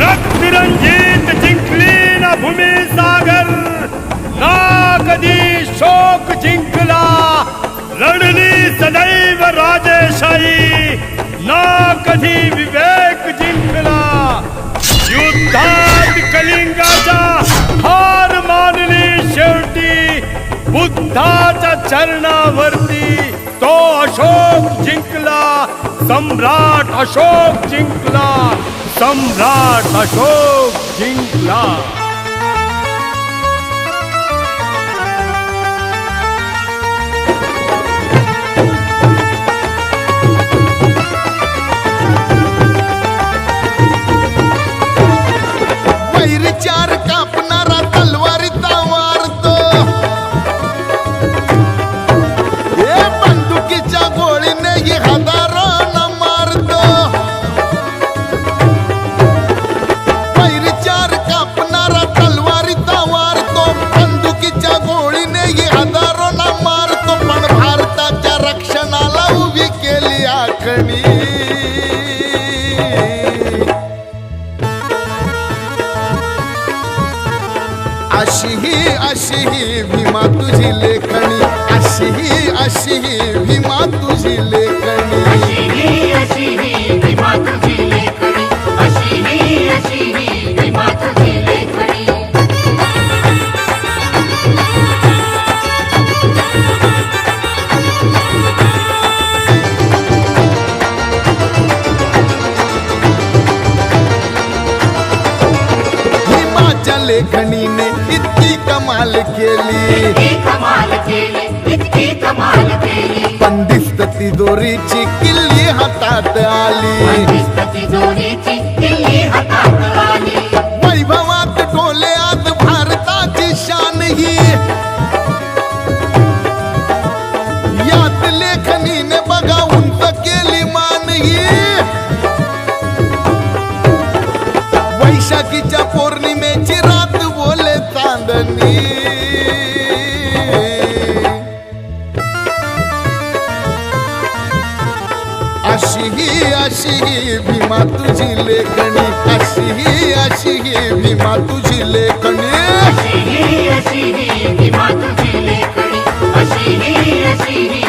रक्तरंजित जिंकली ना भूमी सागर. ना कधी शोक जिंकला. लढली सदैव राजेशाही. ना कधी विवेक जिंकला. युद्धात कलिंगाचा हार मानली शेवटी. बुद्धाच्या चरणावरती. सम्राट अशोक जिंकला सम्राट अशोक जिंकला अशी ही अशी ही भीमा तुझी लेखणी. अशी ही अशी ही भीमा तुझी लेखणी. लेखणी. अशी कमाल केली बंदिस्त तिजोरीची किल्ली हातात आली। भीमा तुझी लेखणी अशी ही अशी ही भीमा तुझी लेखणी अशी ही अशी ही भीमा तुझी लेखणी अशी ही अशी ही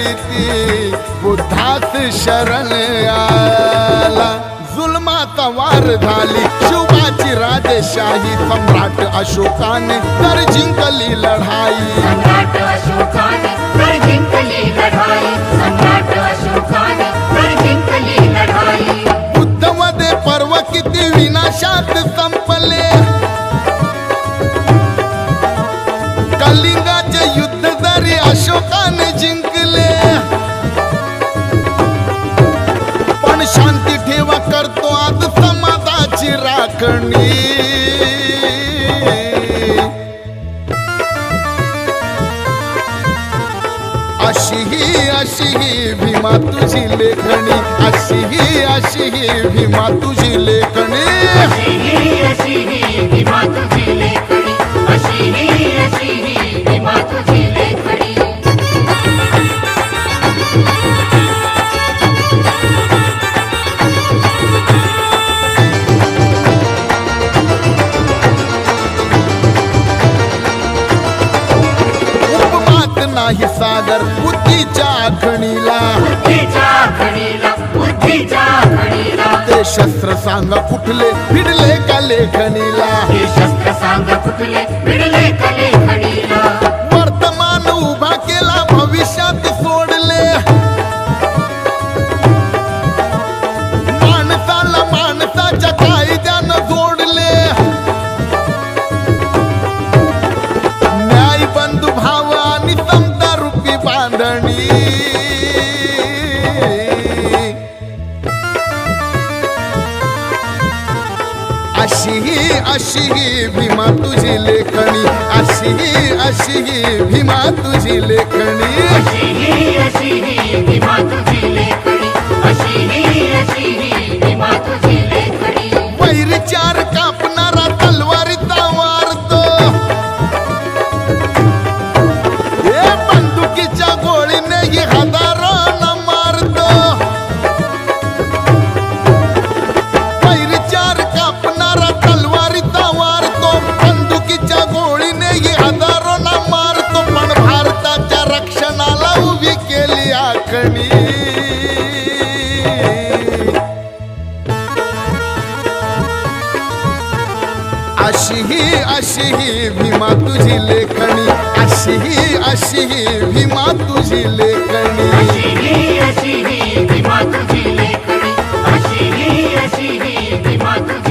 फेकली ती बुद्धात शरण आला. जुलमाचा वार झाली शिवाची राजेशाही सम्राट अशोकाने तर जिंकली लढाई. राखणी. अशी ही अशी ही भीमा तुझी लेखणी. अशी ही अशी ही भीमा तुझी लेखणी. अशी ही अशी ही भीमा तुझी लेखणी. नाही सागर बुद्धीच्या आखणीला. ते शस्त्र सांगा कुठले भिडले का लेखणीला. शस्त्र सांगा कुठले भिडले का अशी ही भीमा तुझी लेखणी. अशी ही अशी ही भीमा तुझी लेखणी. अशी ही अशी ही भीमा तुझी लेखणी. अशी ही अशी ही भीमा तुझी लेखणी. अशी ही भीमा तुझी लेखणी. अशी ही अशी ही भीमा तुझी